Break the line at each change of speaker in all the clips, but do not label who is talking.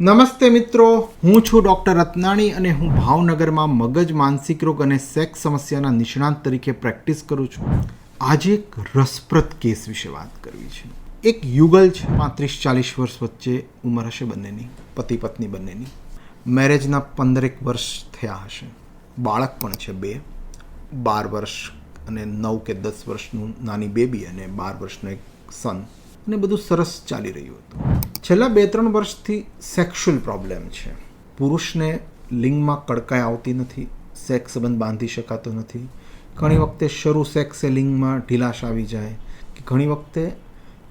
નમસ્તે મિત્રો, હું છું ડૉક્ટર રત્નાણી અને હું ભાવનગરમાં મગજ, માનસિક રોગ અને સેક્સ સમસ્યાના નિષ્ણાંત તરીકે પ્રેક્ટિસ કરું છું. આજે એક રસપ્રદ કેસ વિશે વાત કરવી છે. એક યુગલ છે, પાંત્રીસ ચાલીસ વર્ષ વચ્ચે ઉંમર હશે બંનેની, પતિ પત્ની બંનેની. મેરેજના પંદરેક વર્ષ થયા હશે. બાળક પણ છે બે, બાર વર્ષ અને નવ કે દસ વર્ષનું નાની બેબી અને બાર વર્ષનું એક સન અને બધું સરસ ચાલી રહ્યું હતું. છેલ્લા બે ત્રણ વર્ષથી સેક્સ્યુઅલ પ્રોબ્લેમ છે. પુરુષને લિંગમાં કડકાઈ આવતી નથી, સેક્સ સંબંધ બાંધી શકાતો નથી. ઘણી વખતે શરૂ સેક્સ એ લિંગમાં ઢીલાશ આવી જાય. કે ઘણી વખતે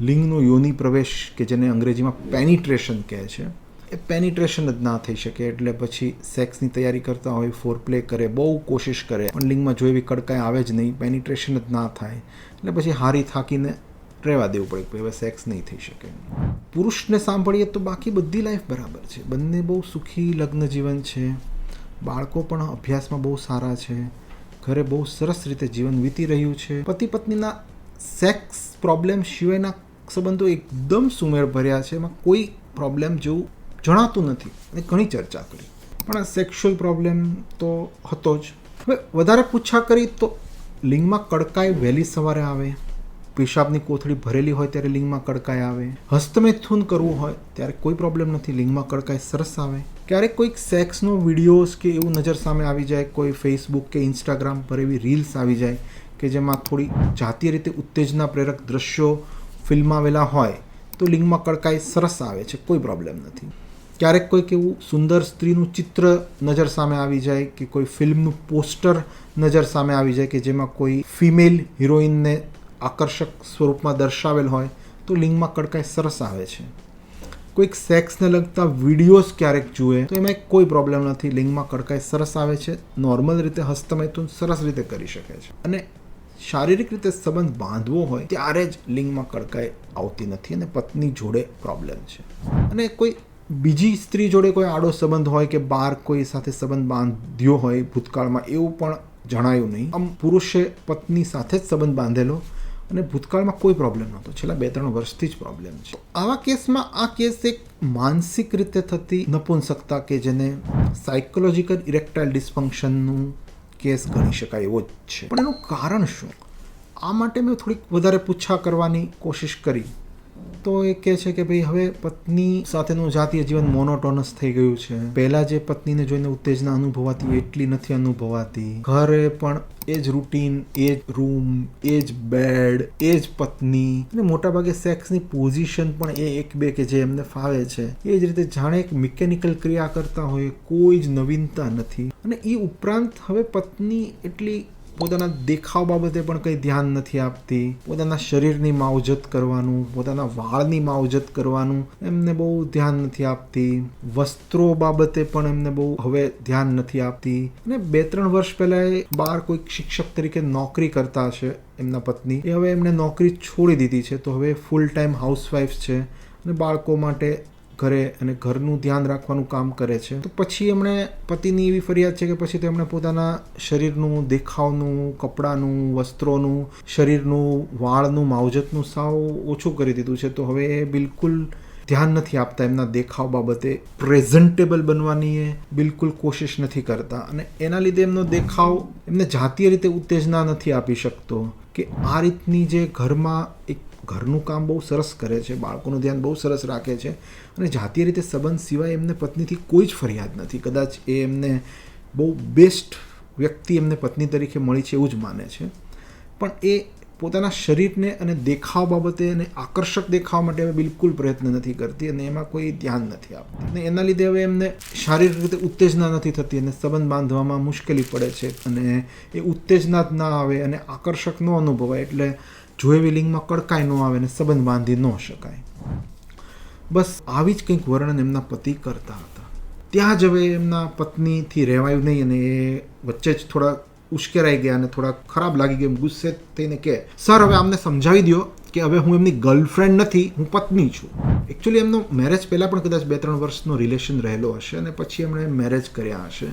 લિંગનો યોનિ પ્રવેશ કે જેને અંગ્રેજીમાં પેનિટ્રેશન કહે છે, એ પેનિટ્રેશન જ ના થઈ શકે. એટલે પછી સેક્સની તૈયારી કરતા હોય ફોર પ્લે કરે, બહુ કોશિશ કરે. પણ લિંગમાં જો એવી કડકાઈ આવે જ નહીં પેનિટ્રેશન જ ના થાય. એટલે પછી હારી થાકીને રહેવા દેવું પડે, કે હવે સેક્સ નહીં થઈ શકે. પુરુષને સાંભળીએ તો બાકી બધી લાઈફ બરાબર છે. બંને બહુ સુખી લગ્ન જીવન છે. બાળકો પણ અભ્યાસમાં બહુ સારા છે. ઘરે બહુ સરસ રીતે જીવન વીતી રહ્યું છે. પતિ પત્નીના સેક્સ પ્રોબ્લેમ સિવાયના સંબંધો એકદમ સુમેળ ભર્યા છે. એમાં કોઈ પ્રોબ્લેમ જેવું જણાતું નથી. અને ઘણી ચર્ચા કરી. પણ સેક્સ્યુઅલ પ્રોબ્લેમ તો હતો જ. હવે વધારે પૂછા કરી તો લિંગમાં કડકાઈ વહેલી સવારે આવે. પેશાબની કોથળી ભરેલી હોય ત્યારે લિંગમાં કડકાઈ આવે. હસ્તમેથુન કરવું હોય ત્યારે કોઈ પ્રોબ્લેમ નથી, લિંગમાં કડકાઈ સરસ આવે. ક્યારેક કોઈક સેક્સનો વિડીયોઝ કે એવું નજર સામે આવી જાય, કોઈ ફેસબુક કે ઇન્સ્ટાગ્રામ પર એવી રીલ્સ આવી જાય કે જેમાં થોડી જાતીય રીતે ઉત્તેજના પ્રેરક દ્રશ્યો ફિલ્માવેલા હોય, તો લિંગમાં કડકાઈ સરસ આવે છે, કોઈ પ્રોબ્લેમ નથી. ક્યારેક કોઈક એવું સુંદર સ્ત્રીનું ચિત્ર નજર સામે આવી જાય કે કોઈ ફિલ્મનું પોસ્ટર નજર સામે આવી જાય કે જેમાં કોઈ ફિમેલ હિરોઈનને આકર્ષક સ્વરૂપમાં દર્શાવેલ હોય તો લિંગમાં કડકાઈ સરસ આવે છે. કોઈક સેક્સને લગતા વિડીયોઝ ક્યારેક જુએ તો એમાં કોઈ પ્રોબ્લેમ નથી. લિંગમાં કડકાઈ સરસ આવે છે, નોર્મલ રીતે હસ્તમૈથુન સરસ રીતે કરી શકે છે. અને શારીરિક રીતે સંબંધ બાંધવો હોય ત્યારે જ લિંગમાં કડકાઈ આવતી નથી અને પત્ની જોડે પ્રોબ્લેમ છે. અને કોઈ બીજી સ્ત્રી જોડે કોઈ આડો સંબંધ હોય કે બાર કોઈ સાથે સંબંધ બાંધ્યો હોય ભૂતકાળમાં એવું પણ જણાયું નહીં. આમ પુરુષે પત્ની સાથે જ સંબંધ બાંધેલો અને ભૂતકાળમાં કોઈ પ્રોબ્લેમ નહોતો. છેલ્લા બે ત્રણ વર્ષથી જ પ્રોબ્લેમ છે. આવા કેસમાં આ કેસ એક માનસિક રીતે થતી નપુંસકતા કે જેને સાયકોલોજીકલ ઇરેક્ટાઇલ ડિસ્ફંક્શનનું કેસ ગણી શકાય એવો જ છે. પણ એનું કારણ શું? આ માટે મેં થોડીક વધારે પૂછા કરવાની કોશિશ કરી. તો એ કહે છે કે ભાઈ હવે પત્ની સાથેનું જાતીય જીવન મોનોટોનસ થઈ ગયું છે. પહેલા જે પત્નીને જોઈને ઉત્તેજના અનુભવાતી એટલી નથી અનુભવાતી. ઘરે પણ એ જ રૂટીન એ જ રૂમ એ જ બેડ એ જ પત્ની. અને મોટાભાગે સેક્સની પોઝિશન પણ એ એક બે કે જે એમને ફાવે છે. એ જ રીતે જાણે એક મિકેનિકલ ક્રિયા કરતા હોય કોઈ જ નવીનતા નથી. અને એ ઉપરાંત હવે પત્ની એટલી પોતાના દેખાવ બાબતે પણ કંઈ ધ્યાન નથી આપતી, પોતાના શરીરની માવજત કરવાનું, પોતાના વાળની માવજત કરવાનું એમને બહુ ધ્યાન નથી આપતી. વસ્ત્રો બાબતે પણ એમને બહુ હવે ધ્યાન નથી આપતી. અને બે ત્રણ વર્ષ પહેલાં એ બહાર કોઈક શિક્ષક તરીકે નોકરી કરતા હશે એમના પત્ની. એ હવે એમને નોકરી છોડી દીધી છે. તો હવે ફૂલ ટાઈમ હાઉસવાઈફ છે. અને બાળકો માટે ઘરે અને ઘરનું ધ્યાન રાખવાનું કામ કરે છે. તો પછી એમણે પતિની એવી ફરિયાદ છે કે પછી તો એમણે પોતાના શરીરનું દેખાવનું, કપડાનું, વસ્ત્રોનું, શરીરનું, વાળનું, માવજતનું સાવ ઓછું કરી દીધું છે. તો હવે એ બિલકુલ ધ્યાન નથી આપતા એમના દેખાવ બાબતે. પ્રેઝન્ટેબલ બનવાની એ બિલકુલ કોશિશ નથી કરતા. અને એના લીધે એમનો દેખાવ એમને જાતીય રીતે ઉત્તેજના નથી આપી શકતો. કે આ રીતની જે ઘરમાં એક ઘરનું કામ બહુ સરસ કરે છે, બાળકોનું ધ્યાન બહુ સરસ રાખે છે અને જાતીય રીતે સંબંધ સિવાય એમને પત્નીથી કોઈ જ ફરિયાદ નથી. કદાચ એ એમને બહુ બેસ્ટ વ્યક્તિ એમને પત્ની તરીકે મળી છે એવું જ માને છે. પણ એ પોતાના શરીરને અને દેખાવ બાબતે અને આકર્ષક દેખાવ માટે હવે બિલકુલ પ્રયત્ન નથી કરતી અને એમાં કોઈ ધ્યાન નથી આપતી. અને એના લીધે હવે એમને શારીરિક રીતે ઉત્તેજના નથી થતી અને સંબંધ બાંધવામાં મુશ્કેલી પડે છે અને એ ઉત્તેજના જ ના આવે અને આકર્ષક ન અનુભવાય. એટલે જોએવી લિંગમાં કડકાઈ ન આવે અને સંબંધ બાંધી ન શકાય. બસ આવી જ કંઈક વર્ણન એમના પતિ કરતા હતા. ત્યાં જ હવે એમના પત્નીથી રહેવાયું નહીં અને એ વચ્ચે જ થોડા ઉશ્કેરાઈ ગયા અને થોડા ખરાબ લાગી ગયું ગુસ્સે થઈને કે સર, હવે આમને સમજાવી દો કે હવે હું એમની ગર્લફ્રેન્ડ નથી, હું પત્ની છું. એકચ્યુઅલી એમનો મેરેજ પહેલાં પણ કદાચ બે ત્રણ વર્ષનો રિલેશન રહેલો હશે અને પછી એમણે મેરેજ કર્યા હશે.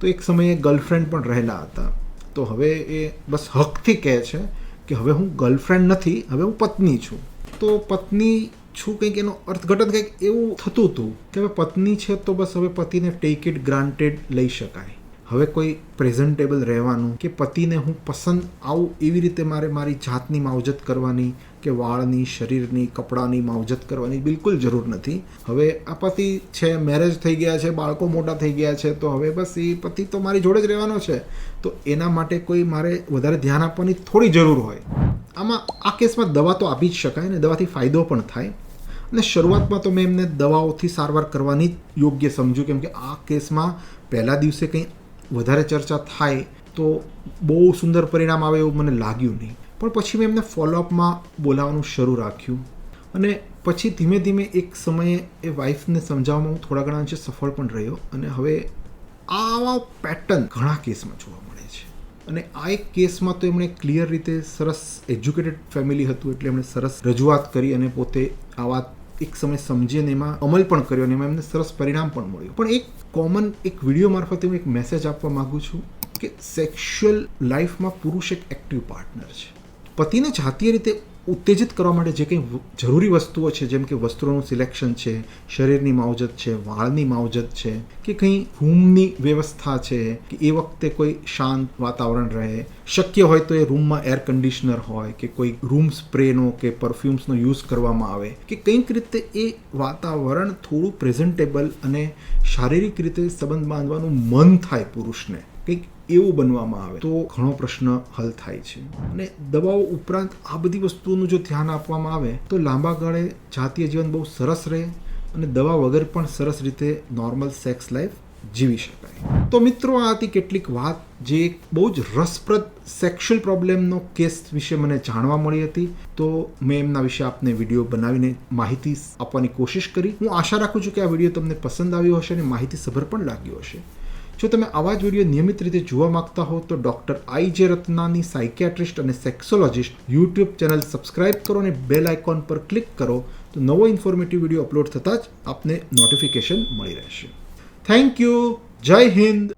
તો એક સમયે ગર્લફ્રેન્ડ પણ રહેલા હતા. તો હવે એ બસ હકથી કહે છે કે હવે હું ગર્લફ્રેન્ડ નથી, હવે હું પત્ની છું. તો પત્ની છું કંઈક એનો અર્થઘટન કંઈક એવું થતું હતું કે હવે પત્ની છે તો બસ હવે પતિને ટેક ઇટ ગ્રાન્ટેડ લઈ શકાય. હવે કોઈ પ્રેઝન્ટેબલ રહેવાનું કે પતિને હું પસંદ આવું એવી રીતે મારે મારી જાતની માવજત કરવાની કે વાળની, શરીરની, કપડાની માવજત કરવાની બિલકુલ જરૂર નથી. હવે આ પતિ છે મેરેજ થઈ ગયા છે, બાળકો મોટા થઈ ગયા છે, તો હવે બસ એ પતિ તો મારી જોડે જ રહેવાનો છે. તો એના માટે કોઈ મારે વધારે ધ્યાન આપવાની થોડી જરૂર હોય. આમાં આ કેસમાં દવા તો આપી જ શકાય ને દવાથી ફાયદો પણ થાય. અને શરૂઆતમાં તો મેં એમને દવાઓથી સારવાર કરવાની જ યોગ્ય સમજ્યું, કેમ કે આ કેસમાં પહેલા દિવસે કંઈ વધારે ચર્ચા થાય તો બહુ સુંદર પરિણામ આવે એવું મને લાગ્યું નહીં. પણ પછી મેં એમને ફોલોઅપમાં બોલાવવાનું શરૂ રાખ્યું. અને પછી ધીમે ધીમે એક સમયે એ વાઈફને સમજાવવામાં હું થોડા ઘણા અંશે સફળ પણ રહ્યો અને હવે આવા પેટર્ન ઘણા કેસમાં જોવા મળે છે. અને આ એક કેસમાં તો એમણે ક્લિયર રીતે સરસ એજ્યુકેટેડ ફેમિલી હતું એટલે એમણે સરસ રજૂઆત કરી અને પોતે આ વાત એક સમય સમજી અને એમાં અમલ પણ કર્યો અને એમાં એમને સરસ પરિણામ પણ મળ્યું. પણ એક કોમન એક વીડિયો મારફતે હું એક મેસેજ આપવા માગું છું કે સેક્સ્યુઅલ લાઈફમાં પુરુષ એક એક્ટિવ પાર્ટનર છે. પતિને જાતીય રીતે ઉત્તેજિત કરવા માટે જે કંઈ જરૂરી વસ્તુઓ છે, જેમ કે વસ્ત્રોનું સિલેક્શન છે, શરીરની માવજત છે, વાળની માવજત છે, કે કંઈ રૂમની વ્યવસ્થા છે, કે એ વખતે કોઈ શાંત વાતાવરણ રહે, શક્ય હોય તો એ રૂમમાં એર કન્ડિશનર હોય, કે કોઈ રૂમ સ્પ્રેનો કે પરફ્યુમ્સનો યુઝ કરવામાં આવે, કે કંઈક રીતે એ વાતાવરણ થોડું પ્રેઝન્ટેબલ અને શારીરિક રીતે સંબંધ બાંધવાનું મન થાય પુરુષને. કંઈક એવું બનવામાં આવે તો ઘણો પ્રશ્ન હલ થાય છે. અને દવાઓ ઉપરાંત આ બધી વસ્તુઓનું જો ધ્યાન આપવામાં આવે, તો લાંબા ગાળે જાતીય જીવન બહુ સરસ રહે અને દવા વગર પણ સરસ રીતે નોર્મલ સેક્સ લાઈફ જીવી શકાય. તો મિત્રો, આ હતી કેટલીક વાત જે એક બહુ જ રસપ્રદ સેક્સ્યુઅલ પ્રોબ્લેમનો કેસ વિશે મને જાણવા મળી હતી. તો મેં એમના વિશે આપને વીડિયો બનાવીને માહિતી આપવાની કોશિશ કરી. હું આશા રાખું છું કે આ વીડિયો તમને પસંદ આવ્યો હશે અને માહિતીસભર પણ લાગ્યો હશે. જો તમે આવા જ વીડિયો નિયમિત રીતે જોવા માંગતા હો, તો ડૉક્ટર આઈ જે રત્નાની સાયકિયાટ્રિસ્ટ અને સેક્સોલોજિસ્ટ યુટ્યુબ ચેનલ સબસ્ક્રાઇબ કરો અને બેલ આઇકોન પર ક્લિક કરો, તો નવો ઇન્ફોર્મેટિવ વીડિયો અપલોડ થતાં જ આપને નોટિફિકેશન મળી રહેશે. Thank you. જય હિન્દ.